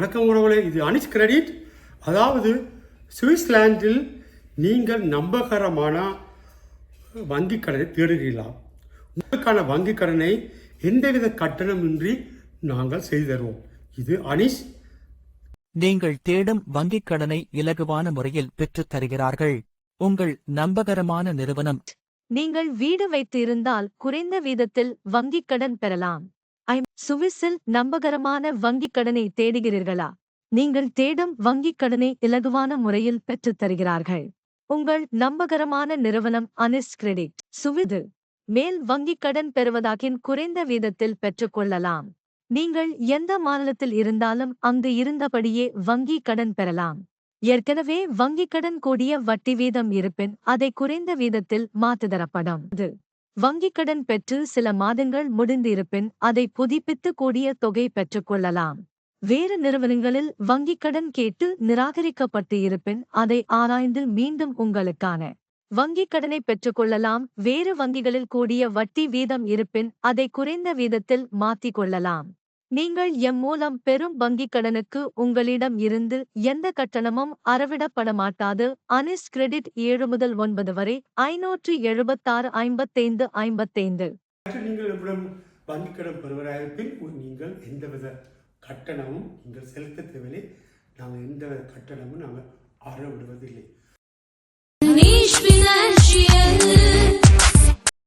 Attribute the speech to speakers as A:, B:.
A: வணக்கம் உறவுகளே இது அனிஸ் கிரெடிட். அதாவது சுவிட்சர்லாந்தில் நீங்கள் நம்பகரமான வங்கிக் கடனை தேடுகிறீர்களா? உங்களுக்கான வங்கிக் கடனை எந்தவித கட்டணமின்றி நாங்கள் செய்து தருவோம்? இது அனிஸ்
B: நீங்கள் தேடும் வங்கிக் கடனை இலகுவான முறையில் பெற்றுத் தருகிறார்கள். உங்கள் நம்பகரமான நிறுவனம்.
C: நீங்கள் வீடு வைத்து இருந்தால் குறைந்த வீதத்தில் வங்கிக் கடன் பெறலாம். ஐம் சுவிஸில் நம்பகரமான வங்கிக் கடனை தேடுகிறீர்களா? நீங்கள் தேடும் வங்கிக் கடனை இலகுவான முறையில் பெற்றுத் தருகிறார்கள். உங்கள் நம்பகரமான நிறுவனம் அனிஸ் கிரெடிட். சுவிது மேல் வங்கிக் கடன் பெறுவதாகின் குறைந்த வீதத்தில் பெற்றுக்கொள்ளலாம் நீங்கள் எந்த மாநிலத்தில் இருந்தாலும் அங்கு இருந்தபடியே வங்கி கடன் பெறலாம். ஏற்கனவே வங்கிக் கடன் கூடிய வட்டி வீதம் இருப்பின் அதை குறைந்த வீதத்தில் மாற்றுதரப்படும். இது வங்கிக் கடன் பெற்று சில மாதங்கள் முடிந்திருப்பின் அதை புதுப்பித்து கூடிய தொகை பெற்றுக்கொள்ளலாம் வேறு நிறுவனங்களில் வங்கிக் கடன் கேட்டு நிராகரிக்கப்பட்டு இருப்பின் அதை ஆராய்ந்து மீண்டும் உங்களுக்கான வங்கிக் கடனை பெற்றுக்கொள்ளலாம் வேறு வங்கிகளில் கூடிய வட்டி வீதம் இருப்பின் அதை குறைந்த வீதத்தில் மாற்றிக் கொள்ளலாம். நீங்கள் எம் மூலம் பெறும் வங்கிக் கடனுக்கு உங்களிடம் இருந்து எந்த கட்டணமும் அறவிடப்பட மாட்டாது அனிஸ் கிரெடிட் ஏழு முதல் ஒன்பது வரை ஐநூற்று எழுபத்தாறு ஐம்பத்தைந்து ஐம்பத்தைந்து.
A: நீங்கள் வங்கிக் கடன் பெறுவராக இருப்பின் நீங்கள் எந்தவித கட்டணமும் நீங்கள் செலுத்த தேவையில்லை. நாங்கள் எந்தவித கட்டணமும் நாங்கள் அற விடுவதில்லை
D: Niche financial